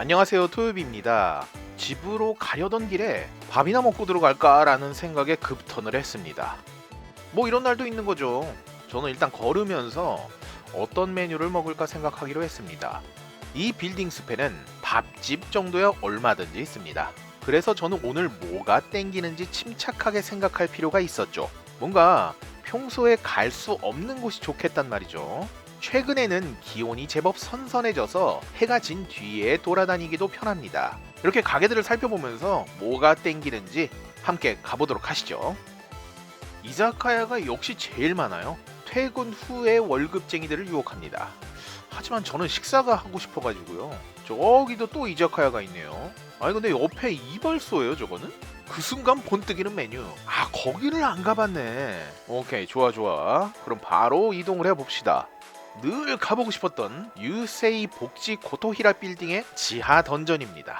안녕하세요 토요비입니다. 집으로 가려던 길에 밥이나 먹고 들어갈까라는 생각에 급턴을 했습니다. 뭐 이런 날도 있는 거죠. 저는 일단 걸으면서 어떤 메뉴를 먹을까 생각하기로 했습니다. 이 빌딩 숲에는 밥집 정도야 얼마든지 있습니다. 그래서 저는 오늘 뭐가 땡기는지 침착하게 생각할 필요가 있었죠. 뭔가 평소에 갈 수 없는 곳이 좋겠단 말이죠. 최근에는 기온이 제법 선선해져서 해가 진 뒤에 돌아다니기도 편합니다. 이렇게 가게들을 살펴보면서 뭐가 땡기는지 함께 가보도록 하시죠. 이자카야가 역시 제일 많아요. 퇴근 후에 월급쟁이들을 유혹합니다. 하지만 저는 식사가 하고 싶어가지고요. 저기도 또 이자카야가 있네요. 아니 근데 옆에 이발소예요 저거는? 그 순간 본뜨기는 메뉴. 아 거기를 안 가봤네. 오케이 좋아 좋아. 그럼 바로 이동을 해봅시다. 늘 가보고 싶었던 유세이 복지 고토히라 빌딩의 지하 던전입니다.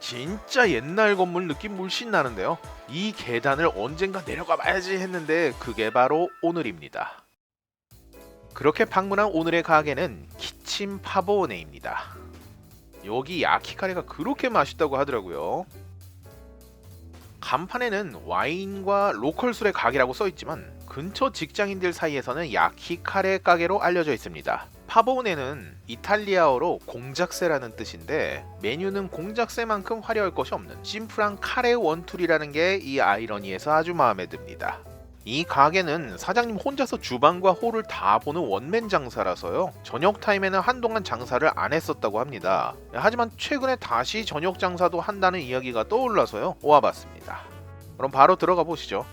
진짜 옛날 건물 느낌 물씬 나는데요. 이 계단을 언젠가 내려가 봐야지 했는데 그게 바로 오늘입니다. 그렇게 방문한 오늘의 가게는 키친 파보네입니다. 여기 야키카레가 그렇게 맛있다고 하더라고요. 간판에는 와인과 로컬 술의 가게라고 써있지만 근처 직장인들 사이에서는 야키카레 가게로 알려져 있습니다. 파보네는 이탈리아어로 공작새라는 뜻인데 메뉴는 공작새만큼 화려할 것이 없는 심플한 카레 원툴이라는 게 이 아이러니에서 아주 마음에 듭니다. 이 가게는 사장님 혼자서 주방과 홀을 다 보는 원맨 장사라서요. 저녁 타임에는 한동안 장사를 안 했었다고 합니다. 하지만 최근에 다시 저녁 장사도 한다는 이야기가 떠올라서요. 와봤습니다. 그럼 바로 들어가 보시죠.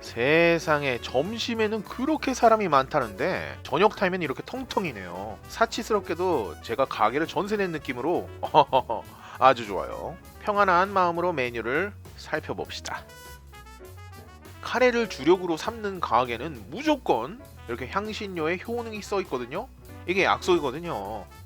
세상에 점심에는 그렇게 사람이 많다는데 저녁 타임엔 이렇게 텅텅이네요. 사치스럽게도 제가 가게를 전세 낸 느낌으로 아주 좋아요. 평안한 마음으로 메뉴를 살펴봅시다. 카레를 주력으로 삼는 가게는 무조건 이렇게 향신료에 효능이 써 있거든요. 이게 약속이거든요.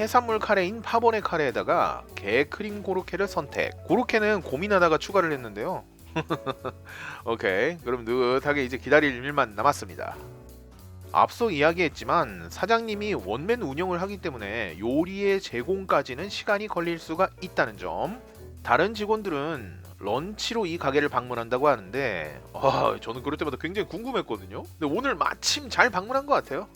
해산물 카레인 파보네 카레에다가 게 크림 고로케를 선택. 고로케는 고민하다가 추가를 했는데요. 오케이. 그럼 느긋하게 이제 기다릴 일만 남았습니다. 앞서 이야기했지만 사장님이 원맨 운영을 하기 때문에 요리의 제공까지는 시간이 걸릴 수가 있다는 점. 다른 직원들은 런치로 이 가게를 방문한다고 하는데 아, 저는 그럴 때마다 굉장히 궁금했거든요. 근데 오늘 마침 잘 방문한 것 같아요.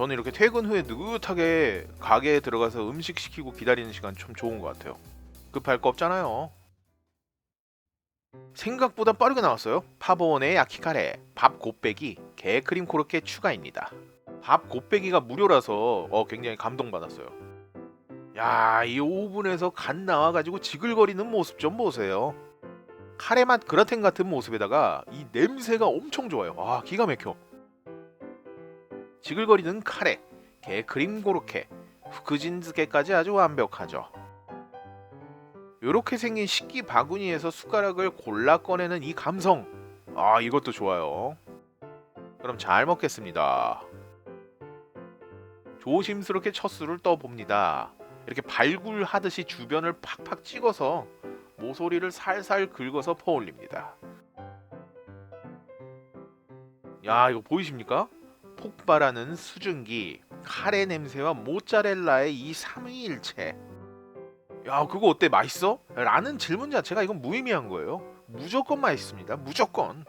저는 이렇게 퇴근 후에 느긋하게 가게에 들어가서 음식 시키고 기다리는 시간 참 좋은 것 같아요. 급할 거 없잖아요. 생각보다 빠르게 나왔어요. 파보원의 야키카레, 밥 곱빼기, 게 크림 코르케 추가입니다. 밥 곱빼기가 무료라서 어, 굉장히 감동받았어요. 야, 이 오븐에서 간 나와가지고 지글거리는 모습 좀 보세요. 카레 맛 그라텐 같은 모습에다가 이 냄새가 엄청 좋아요. 와, 기가 막혀. 지글거리는 카레, 게 크림 고로케, 후크진즈게까지 아주 완벽하죠. 이렇게 생긴 식기 바구니에서 숟가락을 골라 꺼내는 이 감성. 아, 이것도 좋아요. 그럼 잘 먹겠습니다. 조심스럽게 첫 술을 떠봅니다. 이렇게 발굴하듯이 주변을 팍팍 찍어서 모서리를 살살 긁어서 퍼올립니다. 야, 이거 보이십니까? 폭발하는 수증기, 카레 냄새와 모짜렐라의 이 삼위일체. 야, 그거 어때? 맛있어? 라는 질문 자체가 이건 무의미한 거예요. 무조건 맛있습니다. 무조건.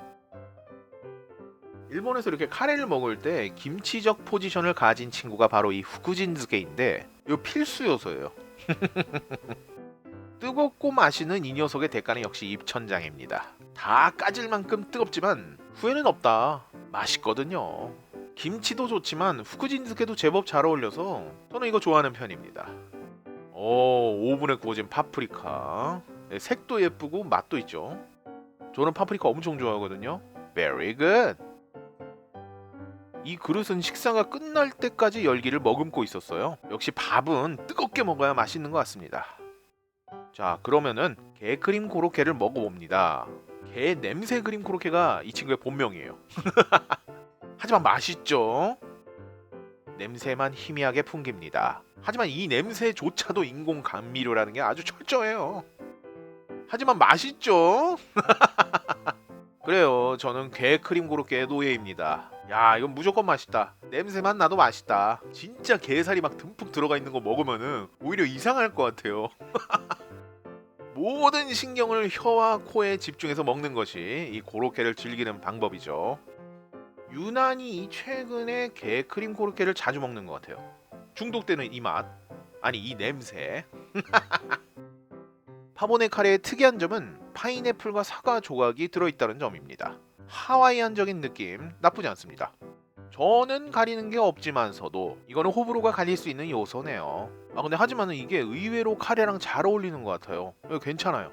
일본에서 이렇게 카레를 먹을 때 김치적 포지션을 가진 친구가 바로 이 후쿠진즈게인데 이 필수 요소예요. 뜨겁고 맛있는 이 녀석의 대가는 역시 입천장입니다. 다 까질 만큼 뜨겁지만 후회는 없다. 맛있거든요. 김치도 좋지만 후쿠진스케도 제법 잘 어울려서 저는 이거 좋아하는 편입니다. 오, 오븐에 구워진 파프리카. 네, 색도 예쁘고 맛도 있죠. 저는 파프리카 엄청 좋아하거든요. Very good. 이 그릇은 식사가 끝날 때까지 열기를 머금고 있었어요. 역시 밥은 뜨겁게 먹어야 맛있는 것 같습니다. 자, 그러면은 게 크림 코로케를 먹어봅니다. 게 냄새 크림 코로케가 이 친구의 본명이에요. 하지만 맛있죠? 냄새만 희미하게 풍깁니다. 하지만 이 냄새조차도 인공 감미료라는 게 아주 철저해요. 하지만 맛있죠? 그래요. 저는 게 크림 고로케의 노예입니다. 야, 이건 무조건 맛있다. 냄새만 나도 맛있다. 진짜 게살이 막 듬뿍 들어가 있는 거 먹으면은 오히려 이상할 것 같아요. 모든 신경을 혀와 코에 집중해서 먹는 것이 이 고로케를 즐기는 방법이죠. 유난히 이 최근에 게 크림 고로케를 자주 먹는 것 같아요. 중독되는 이 맛, 아니 이 냄새. 파보네 카레의 특이한 점은 파인애플과 사과 조각이 들어있다는 점입니다. 하와이안적인 느낌 나쁘지 않습니다. 저는 가리는 게 없지만서도 이거는 호불호가 갈릴 수 있는 요소네요. 아 근데 하지만은 이게 의외로 카레랑 잘 어울리는 것 같아요. 괜찮아요.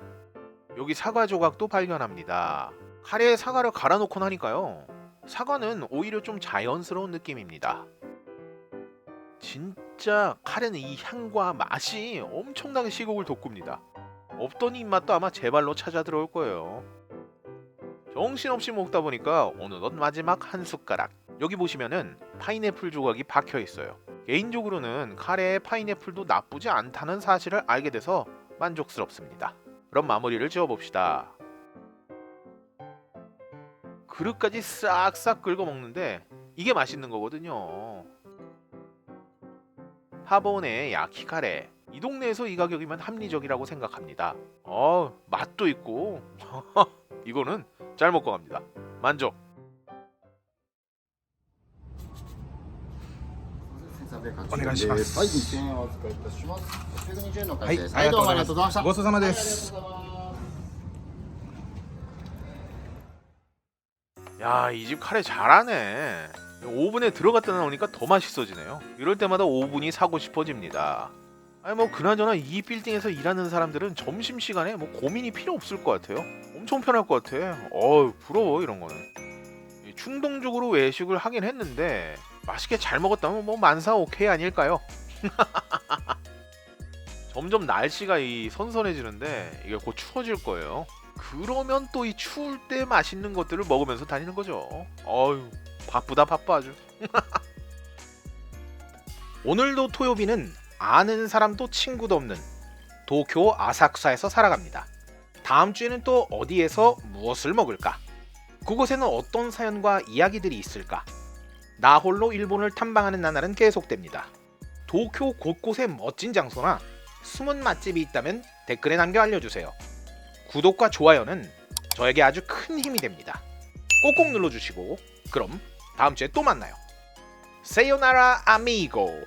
여기 사과 조각도 발견합니다. 카레에 사과를 갈아놓고 나니까요. 사과는 오히려 좀 자연스러운 느낌입니다. 진짜 카레는 이 향과 맛이 엄청나게 시국을 돋굽니다. 없던 입맛도 아마 제 발로 찾아 들어올 거예요. 정신없이 먹다 보니까 어느덧 마지막 한 숟가락. 여기 보시면은 파인애플 조각이 박혀 있어요. 개인적으로는 카레에 파인애플도 나쁘지 않다는 사실을 알게 돼서 만족스럽습니다. 그럼 마무리를 지어 봅시다. 그릇까지 싹싹 긁어 먹는데 이게 맛있는 거거든요. 하버원의 야키카레. 이 동네에서 이 가격이면 합리적이라고 생각합니다. 어, 맛도 있고 이거는 잘 먹고 갑니다. 만족. お願いします。はい、2000円お預かりいたします。620円の会計、はい、ありがとうございました。ごちそうさまです。 야, 이 집 카레 잘하네. 오븐에 들어갔다 나오니까 더 맛있어지네요. 이럴 때마다 오븐이 사고 싶어집니다. 아니 뭐 그나저나 이 빌딩에서 일하는 사람들은 점심 시간에 뭐 고민이 필요 없을 것 같아요. 엄청 편할 것 같아. 어우 부러워 이런 거는. 이 충동적으로 외식을 하긴 했는데 맛있게 잘 먹었다면 뭐 만사 오케이 아닐까요? 점점 날씨가 이 선선해지는데 이게 곧 추워질 거예요. 그러면 또 이 추울 때 맛있는 것들을 먹으면서 다니는 거죠. 어유 바쁘다 바빠 아주. 오늘도 토요비는 아는 사람도 친구도 없는 도쿄 아사쿠사에서 살아갑니다. 다음 주에는 또 어디에서 무엇을 먹을까? 그곳에는 어떤 사연과 이야기들이 있을까? 나 홀로 일본을 탐방하는 나날은 계속됩니다. 도쿄 곳곳에 멋진 장소나 숨은 맛집이 있다면 댓글에 남겨 알려주세요. 구독과 좋아요는 저에게 아주 큰 힘이 됩니다. 꼭꼭 눌러주시고 그럼 다음 주에 또 만나요. 세요나라 아미고